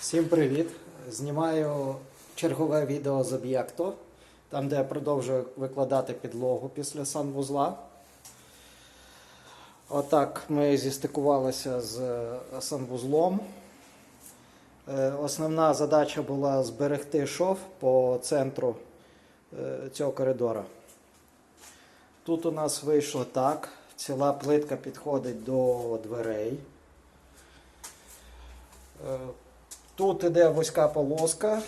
Всім привіт! Знімаю чергове відео з об'єкту, там де я продовжую викладати підлогу після санвузла. Отак ми зістикувалися з е, санвузлом. Е, Основна задача була зберегти шов по центру е, цього коридора. Тут у нас вийшло так. Ціла плитка підходить до дверей. Тут іде вузька полоска,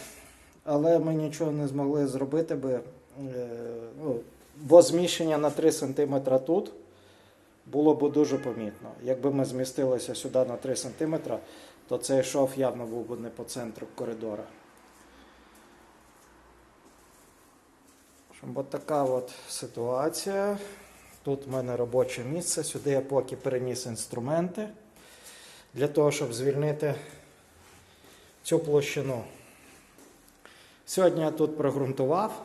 але ми нічого не змогли зробити, би, е, ну, бо зміщення на 3 см тут було б дуже помітно. Якби ми змістилися сюди на 3 см, то цей шов явно був би не по центру коридора. От така от ситуація. Тут в мене робоче місце. Сюди я поки переніс інструменти для того, щоб звільнити цю площину. Сьогодні я тут прогрунтував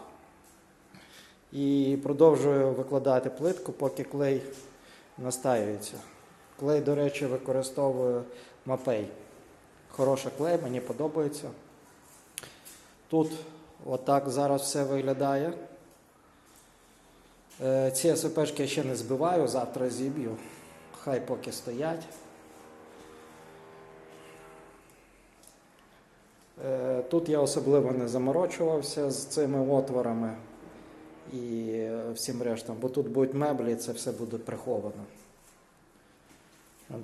і продовжую викладати плитку, поки клей настаюється. Клей, до речі, використовую мапей. Хороший клей, мені подобається. Тут отак зараз все виглядає. Е, Ці СПшки я ще не збиваю, завтра зіб'ю. Хай поки стоять. Тут я особливо не заморочувався з цими отворами і е, всім рештом, бо тут будуть меблі, і це все буде приховано.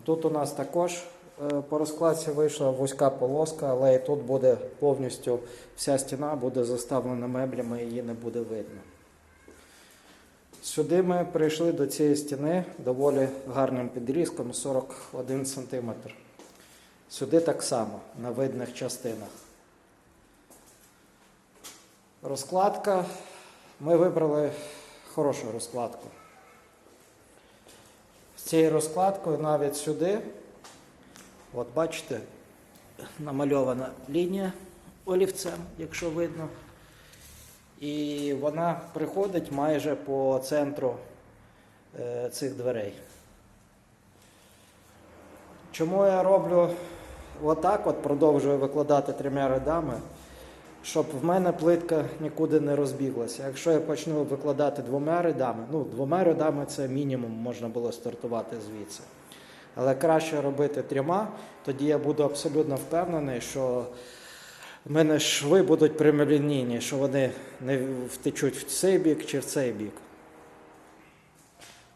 Тут у нас також е, по розкладці вийшла вузька полоска, але і тут буде повністю вся стіна буде заставлена меблями, її не буде видно. Сюди ми прийшли до цієї стіни доволі гарним підрізком 41 см. Сюди так само на видних частинах. Розкладка. Ми вибрали хорошу розкладку. З цією розкладкою навіть сюди, от бачите, намальована лінія олівцем, якщо видно. І вона приходить майже по центру е, цих дверей. Чому я роблю отак, от продовжую викладати трьома рядами, щоб в мене плитка нікуди не розбіглася. Якщо я почну викладати двома рядами, ну двома рядами це мінімум можна було стартувати звідси. Але краще робити трьома, тоді я буду абсолютно впевнений, що в мене шви будуть прямолінійні, що вони не втечуть в цей бік чи в цей бік.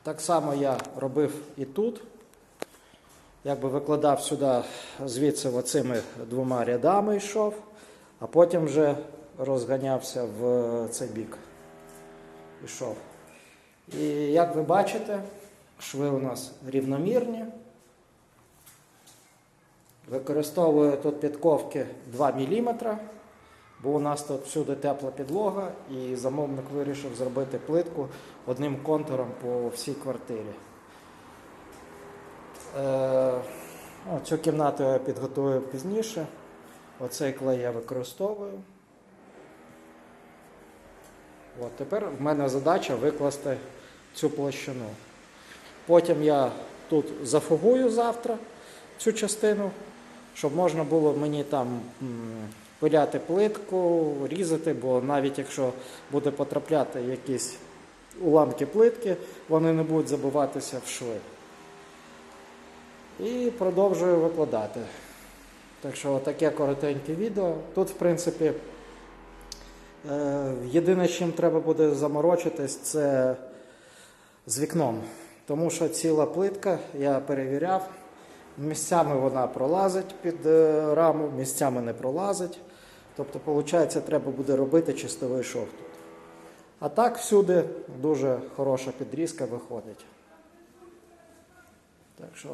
Так само я робив і тут. Якби викладав сюди звідси оцими двома рядами йшов, а потім вже розганявся в цей бік. Ішов. І як ви бачите, шви у нас рівномірні. Використовую тут підковки 2 мм, бо у нас тут всюди тепла підлога, і замовник вирішив зробити плитку одним контуром по всій квартирі. Е, цю кімнату я підготую пізніше. Оцей клей я використовую. От, тепер в мене задача викласти цю площину. Потім я тут зафугую завтра цю частину, щоб можна було мені там пиляти плитку, різати, бо навіть якщо буде потрапляти якісь уламки плитки, вони не будуть забиватися в шви. І продовжую викладати. Так що таке коротеньке відео. Тут, в принципі, е, єдине, чим треба буде заморочитись, це з вікном. Тому що ціла плитка, я перевіряв, місцями вона пролазить під е, раму, місцями не пролазить. Тобто, виходить, треба буде робити чистовий шов тут. А так всюди дуже хороша підрізка виходить. Так що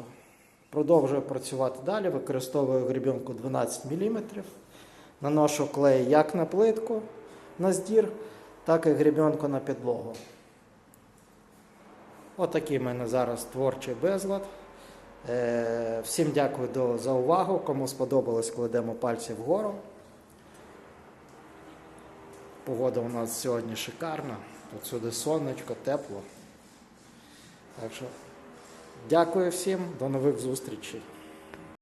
продовжую працювати далі, використовую гребінку 12 мм. Наношу клей як на плитку на здір, так і гребінку на підлогу. Отакий в мене зараз творчий безлад. Е, Всім дякую за увагу. Кому сподобалось, кладемо пальці вгору. Погода у нас сьогодні шикарна. Тут сюди сонечко, тепло. Так що дякую всім, до нових зустрічей.